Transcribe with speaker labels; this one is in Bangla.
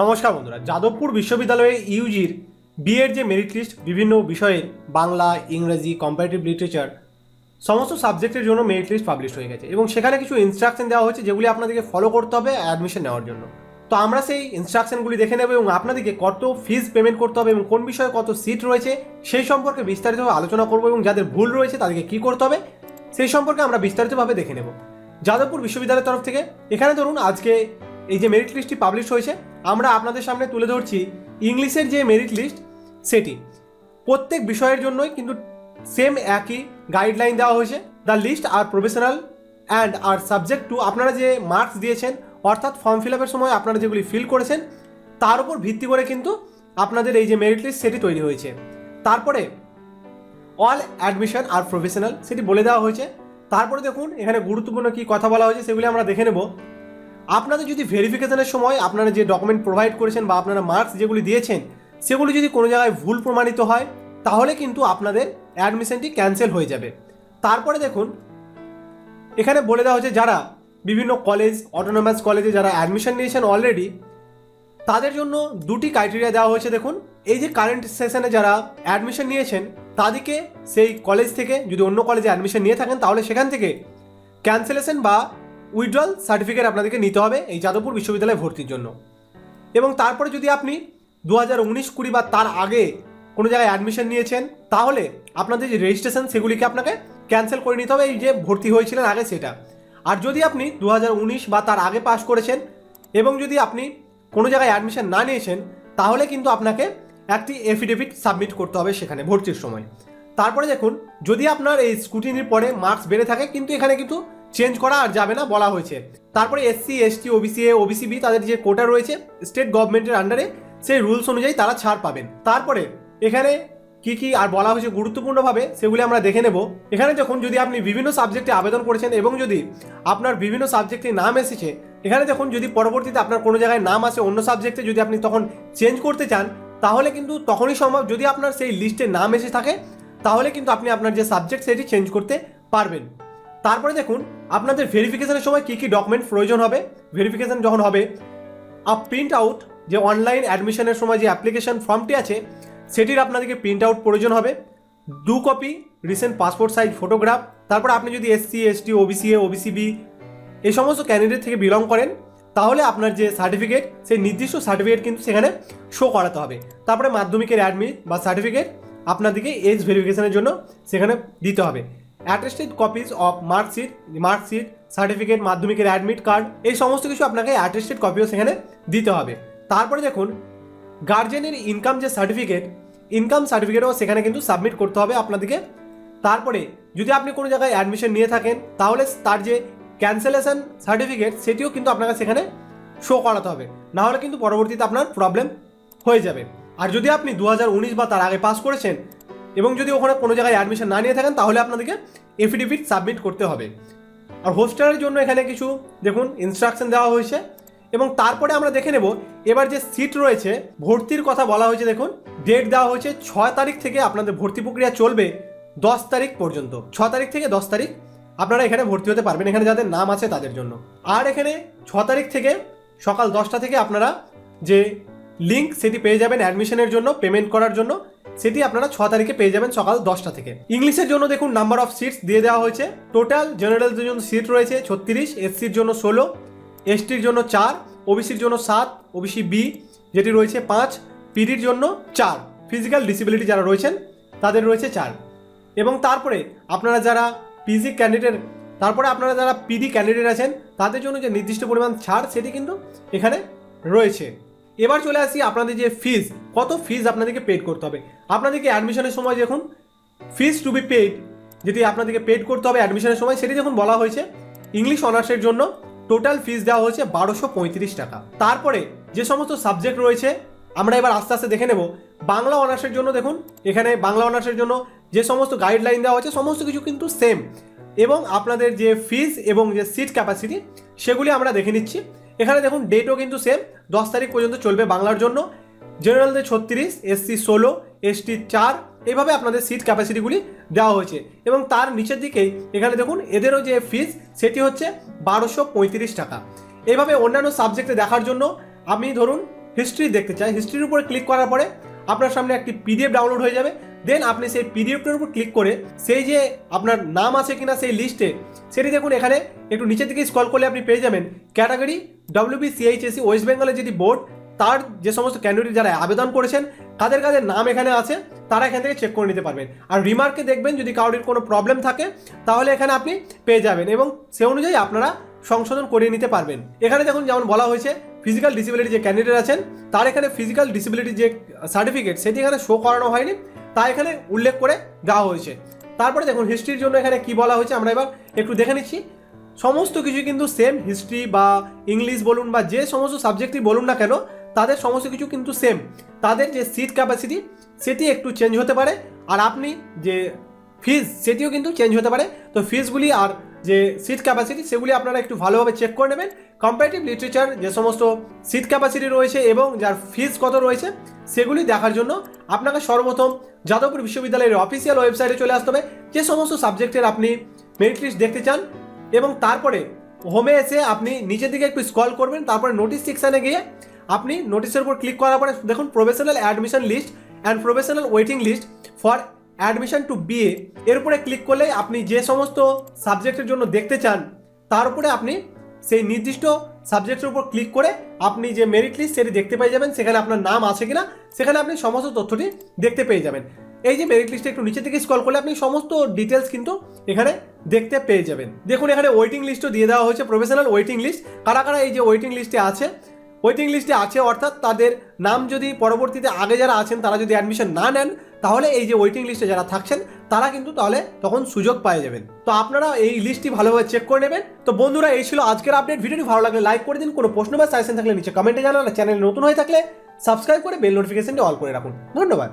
Speaker 1: নমস্কার বন্ধুরা, যাদবপুর বিশ্ববিদ্যালয়ে ইউজির বিএর যে মেরিট লিস্ট বিভিন্ন বিষয়ে বাংলা, ইংরেজি কম্পারেটিভ লিটারেচার সমস্ত সাবজেক্টের জন্য মেরিট লিস্ট পাবলিশ হয়ে গেছে এবং সেখানে কিছু ইনস্ট্রাকশন দেওয়া হয়েছে যেগুলি আপনাদেরকে ফলো করতে হবে অ্যাডমিশন নেওয়ার জন্য। তো আমরা সেই ইনস্ট্রাকশনগুলি দেখে নেব এবং আপনাদেরকে কত ফিস পেমেন্ট করতে হবে এবং কোন বিষয়ে কত সিট রয়েছে সেই সম্পর্কে বিস্তারিতভাবে আলোচনা করব এবং যাদের ভুল রয়েছে তাদেরকে কী করতে হবে সেই সম্পর্কে আমরা বিস্তারিতভাবে দেখে নেব। যাদবপুর বিশ্ববিদ্যালয়ের তরফ থেকে এখানে ধরুন আজকে এই যে মেরিট লিস্টটি পাবলিশ হয়েছে আমরা আপনাদের সামনে তুলে ধরছি ইংলিশের যে মেরিট লিস্ট সেটি। প্রত্যেক বিষয়ের জন্যই কিন্তু সেম একই গাইডলাইন দেওয়া হয়েছে। The list are professional and are subject to আপনারা যে মার্কস দিয়েছেন, অর্থাৎ ফর্ম ফিল আপের সময় আপনারা যেগুলি ফিল করেছেন, তার উপর ভিত্তি করে কিন্তু আপনাদের এই যে মেরিট লিস্ট সেটি তৈরি হয়েছে। তারপরে অল অ্যাডমিশন আর প্রফেশনাল সেটি বলে দেওয়া হয়েছে। তারপরে দেখুন, এখানে গুরুত্বপূর্ণ কি কথা বলা হয়েছে সেগুলি আমরা দেখে নেব। আপনাদের যদি ভেরিফিকেশনের সময় আপনারা যে ডকুমেন্ট প্রোভাইড করেছেন বা আপনারা মার্কস যেগুলি দিয়েছেন, সেগুলি যদি কোনো জায়গায় ভুল প্রমাণিত হয়, তাহলে কিন্তু আপনাদের অ্যাডমিশনটি ক্যান্সেল হয়ে যাবে। তারপরে দেখুন, এখানে বলে দেওয়া হয়েছে যারা বিভিন্ন কলেজ অটোনোমাস কলেজে যারা অ্যাডমিশন নিয়েছেন অলরেডি তাদের জন্য দুটি ক্রাইটেরিয়া দেওয়া হয়েছে দেখুন। এই যে কারেন্ট সেশনে যারা অ্যাডমিশন নিয়েছেন, তাদেরকে সেই কলেজ থেকে যদি অন্য কলেজে অ্যাডমিশন নিয়ে থাকেন, তাহলে সেখান থেকে ক্যান্সেলেশন বা উইথড্রল সার্টিফিকেট আপনাদেরকে নিতে হবে এই যাদবপুর বিশ্ববিদ্যালয়ে ভর্তির জন্য। এবং তারপরে যদি আপনি দু হাজার উনিশ কুড়ি বা তার আগে কোনো জায়গায় অ্যাডমিশন নিয়েছেন, তাহলে আপনাদের যে রেজিস্ট্রেশন সেগুলিকে আপনাকে ক্যান্সেল করে নিতে হবে, এই যে ভর্তি হয়েছিলেন আগে সেটা। আর যদি আপনি দু হাজার উনিশ বা তার আগে পাস করেছেন এবং যদি আপনি কোনো জায়গায় অ্যাডমিশন না নিয়েছেন, তাহলে কিন্তু আপনাকে একটি এফিডেভিট সাবমিট করতে হবে সেখানে ভর্তির সময়। তারপরে দেখুন, যদি আপনার এই স্কুটিনির পরে মার্কস বেড়ে থাকে, কিন্তু এখানে কিন্তু চেঞ্জ করা আর যাবে না বলা হয়েছে। তারপরে SC, ST, OBC A OBC B তাদের যে কোটা রয়েছে স্টেট গভর্নমেন্টের আন্ডারে সেই রুলস অনুযায়ী তারা ছাড় পাবেন। তারপরে এখানে কি কি আর বলা হয়েছে গুরুত্বপূর্ণভাবে সেগুলি আমরা দেখে নেব। এখানে যখন যদি আপনি বিভিন্ন সাবজেক্টে আবেদন করেছেন এবং যদি আপনার বিভিন্ন সাবজেক্টে নাম এসেছে, এখানে যখন যদি পরবর্তীতে আপনার কোনো জায়গায় নাম আসে অন্য সাবজেক্টে যদি আপনি তখন চেঞ্জ করতে চান, তাহলে কিন্তু তখনই সম্ভব যদি আপনার সেই লিস্টে নাম এসে থাকে, তাহলে কিন্তু আপনি আপনার যে সাবজেক্ট সেটি চেঞ্জ করতে পারবেন। তারপরে দেখুন, আপনাদের ভেরিফিকেশনের সময় কী কী ডকুমেন্ট প্রয়োজন হবে? ভেরিফিকেশান যখন হবে আপ প্রিন্ট আউট যে অনলাইন অ্যাডমিশনের সময় যে অ্যাপ্লিকেশন ফর্মটি আছে, সেটির আপনাদেরকে প্রিন্ট আউট প্রয়োজন হবে। দু copy recent passport size photograph তারপর আপনি যদি SC ST OBC A OBC B এই সমস্ত ক্যান্ডিডেট থেকে বিলং করেন, তাহলে আপনার যে সার্টিফিকেট সেই নির্দিষ্ট সার্টিফিকেট কিন্তু সেখানে শো করাতে হবে। তারপরে মাধ্যমিকের অ্যাডমিট বা সার্টিফিকেট আপনাদেরকে এজ ভেরিফিকেশনের জন্য সেখানে দিতে হবে। Attested copies of marksheet marksheet certificate মাধ্যমিকের অ্যাডমিট কার্ড এই সমস্ত কিছু আপনাকে অ্যাটেস্টেড কপিও সেখানে দিতে হবে। তারপরে দেখুন গার্জেনের ইনকাম যে সার্টিফিকেট ইনকাম সার্টিফিকেটও সেখানে কিন্তু সাবমিট করতে হবে আপনাদেরকে। তারপরে, যদি আপনি কোনো জায়গায় অ্যাডমিশন নিয়ে থাকেন, তাহলে তার যে ক্যান্সেলেশন সার্টিফিকেট সেটিও কিন্তু আপনাকে সেখানে শো করাতে হবে। নাহলে কিন্তু পরবর্তীতে আপনার প্রবলেম হয়ে যাবে। আর যদি আপনি দু হাজার উনিশ বা তার আগে পাস করেছেন এবং যদি ওখানে কোনো জায়গায় অ্যাডমিশন না নিয়ে থাকেন, তাহলে আপনাদেরকে এফিডেভিট সাবমিট করতে হবে। আর হোস্টেলের জন্য এখানে কিছু, দেখুন ইনস্ট্রাকশন দেওয়া হয়েছে। এবং তারপরে আমরা দেখে নেব, এবার যে সিট রয়েছে, ভর্তির কথা বলা হয়েছে, দেখুন ডেট দেওয়া হয়েছে ছয় তারিখ থেকে আপনাদের ভর্তি প্রক্রিয়া চলবে দশ তারিখ পর্যন্ত। ছ তারিখ থেকে দশ তারিখ আপনারা এখানে ভর্তি হতে পারবেন, এখানে যাদের নাম আছে তাদের জন্য। আর এখানে ছ তারিখ থেকে সকাল দশটা থেকে আপনারা যে লিঙ্ক সেটি পেয়ে যাবেন অ্যাডমিশনের জন্য পেমেন্ট করার জন্য। সেটি আপনারা ছ তারিখে পেয়ে যাবেন সকাল দশটা থেকে। ইংলিশের জন্য দেখুন নাম্বার অফ সিটস দিয়ে দেওয়া হয়েছে। টোটাল জেনারেলদের জন্য সিট রয়েছে ছত্রিশ এসসির জন্য ষোলো এসটির জন্য চার ওবিসির জন্য সাত ওবিসি বি যেটি রয়েছে পাঁচ পিডির জন্য চার। ফিজিক্যাল ডিসেবিলিটি যারা রয়েছেন, তাদের রয়েছে চার। এবং তারপরে আপনারা যারা পিজি ক্যান্ডিডেট তারপরে আপনারা যারা পিডি ক্যান্ডিডেট আছেন, তাদের জন্য যে নির্দিষ্ট পরিমাণ ছাড়, সেটি কিন্তু এখানে রয়েছে। এবার চলে আসি আপনাদের যে ফিজ কত ফিজ আপনাদেরকে পেড করতে হবে? আপনাদেরকে অ্যাডমিশনের সময় দেখুন ফিজ টু বি পেড যেটি আপনাদেরকে পেড করতে হবে অ্যাডমিশনের সময়, সেটি যখন বলা হয়েছে ইংলিশ অনার্সের জন্য টোটাল ফিজ দেওয়া হয়েছে বারোশো পঁয়ত্রিশ টাকা। তারপরে যে সমস্ত সাবজেক্ট রয়েছে, আমরা এবার আস্তে আস্তে দেখে নেব। বাংলা অনার্সের জন্য দেখুন, এখানে বাংলা অনার্সের জন্য যে সমস্ত গাইডলাইন দেওয়া হয়েছে, সমস্ত কিছু কিন্তু সেম এবং আপনাদের যে ফিজ এবং যে সিট ক্যাপাসিটি সেগুলি আমরা দেখে নিচ্ছি। এখানে দেখুন ডেটও কিন্তু সেম দশ তারিখ পর্যন্ত চলবে বাংলার জন্য। জেনারেলদের ছত্রিশ এসসি ষোলো এসটি চার এইভাবে আপনাদের সিট ক্যাপাসিটিগুলি দেওয়া হয়েছে। এবং তার নিচের দিকেই এখানে দেখুন, এদেরও যে ফিস সেটি হচ্ছে বারোশো পঁয়ত্রিশ টাকা। এইভাবে অন্যান্য সাবজেক্টে দেখার জন্য আমি ধরুন হিস্ট্রি দেখতে চাই। হিস্ট্রির উপরে ক্লিক করার পরে আপনার সামনে একটি পিডিএফ ডাউনলোড হয়ে যাবে। দেন আপনি সেই পিডিএফটার উপর ক্লিক করে সেই যে আপনার নাম আছে কিনা সেই লিস্টে সেটি দেখুন এখানে একটু নিচের দিকে স্ক্রল করলে আপনি পেয়ে যাবেন। ক্যাটাগরি ডব্লিউবি সিএইচএসি ওয়েস্ট বেঙ্গলের যদি বোর্ড তার যে সমস্ত ক্যান্ডিডেট যারা আবেদন করেছেন কাদের কাদের নাম এখানে আছে, তারা এখান থেকে চেক করে নিতে পারবেন। আর রিমার্কে দেখবেন যদি কারোর কোনো প্রবলেম থাকে, তাহলে এখানে আপনি পেয়ে যাবেন এবং সে অনুযায়ী আপনারা সংশোধন করিয়ে নিতে পারবেন। এখানে দেখুন যেমন বলা হয়েছে ফিজিক্যাল ডিসিবিলিটি যে ক্যান্ডিডেট আছেন, তার এখানে ফিজিক্যাল ডিসিবিলিটি যে সার্টিফিকেট সেটি এখানে শো করানো হয়নি, তা এখানে উল্লেখ করে দেওয়া হয়েছে। তারপরে দেখুন হিস্ট্রির জন্য এখানে কি বলা হয়েছে, আমরা এবার একটু দেখে নিচ্ছি। সমস্ত কিছু কিন্তু সেম হিস্ট্রি বা ইংলিশ বলুন বা যে সমস্ত সাবজেক্টই বলুন না কেন তাদের সমস্ত কিছু কিন্তু সেম তাদের যে সিট ক্যাপাসিটি সেটি একটু চেঞ্জ হতে পারে। আর আপনি যে ফিজ সেটিও কিন্তু চেঞ্জ হতে পারে। তো ফিজগুলি আর যে সিট ক্যাপাসিটি সেগুলি আপনারা একটু ভালোভাবে চেক করে নেবেন। কম্পারেটিভ লিটারেচার যে সমস্ত সিট ক্যাপাসিটি রয়েছে এবং যার ফিজ কত রয়েছে, সেগুলি দেখার জন্য আপনাকে সর্বপ্রথম যাদবপুর বিশ্ববিদ্যালয়ের অফিসিয়াল ওয়েবসাইটে চলে আসতে হবে। যে সমস্ত সাবজেক্টের আপনি মেরিট লিস্ট দেখতে চান এবং তারপরে হোমে এসে আপনি নিচের দিকে একটু স্ক্রল করবেন, তারপরে নোটিস সেকশানে গিয়ে আপনি নোটিশের উপর ক্লিক করার পরে দেখুন professional admission list and professional waiting list for admission to BA এর উপরে ক্লিক করলে আপনি যে সমস্ত সাবজেক্টের জন্য দেখতে চান, তার উপরে আপনি সেই নির্দিষ্ট সাবজেক্টের উপর ক্লিক করে আপনি যে মেরিট লিস্ট সেটি দেখতে পেয়ে যাবেন, সেখানে আপনার নাম আছে কিনা, সেখানে আপনি সমস্ত তথ্যটি দেখতে পেয়ে যাবেন। এই যে মেরিট লিস্টে একটু নিচে থেকে স্কল করলে আপনি সমস্ত ডিটেলস কিন্তু এখানে দেখতে পেয়ে যাবেন। দেখুন এখানে ওয়েটিং লিস্টও দিয়ে দেওয়া হয়েছে প্রফেশনাল ওয়েটিং লিস্ট কারা কারা এই যে ওয়েটিং লিস্টে আছে ওয়েটিং লিস্টে আছে, অর্থাৎ তাদের নাম যদি পরবর্তীতে আগে যারা আছেন, তারা যদি অ্যাডমিশন না নেন, তাহলে এই যে ওয়েটিং লিস্টে যারা থাকছেন, তারা কিন্তু তাহলে তখন সুযোগ পায়ে যাবেন। তো আপনারা এই লিস্টটি ভালোভাবে চেক করে নেবেন। তো বন্ধুরা, এই ছিল আজকের আপডেট ভিডিওটি ভালো লাগলে লাইক করে দিন। কোনো প্রশ্ন বা সাজেশন থাকলে নিচে কমেন্টে জানান। চ্যানেল নতুন হয়ে থাকলে সাবস্ক্রাইব করে বেল নোটিফিকেশনটি অল করে রাখুন। ধন্যবাদ।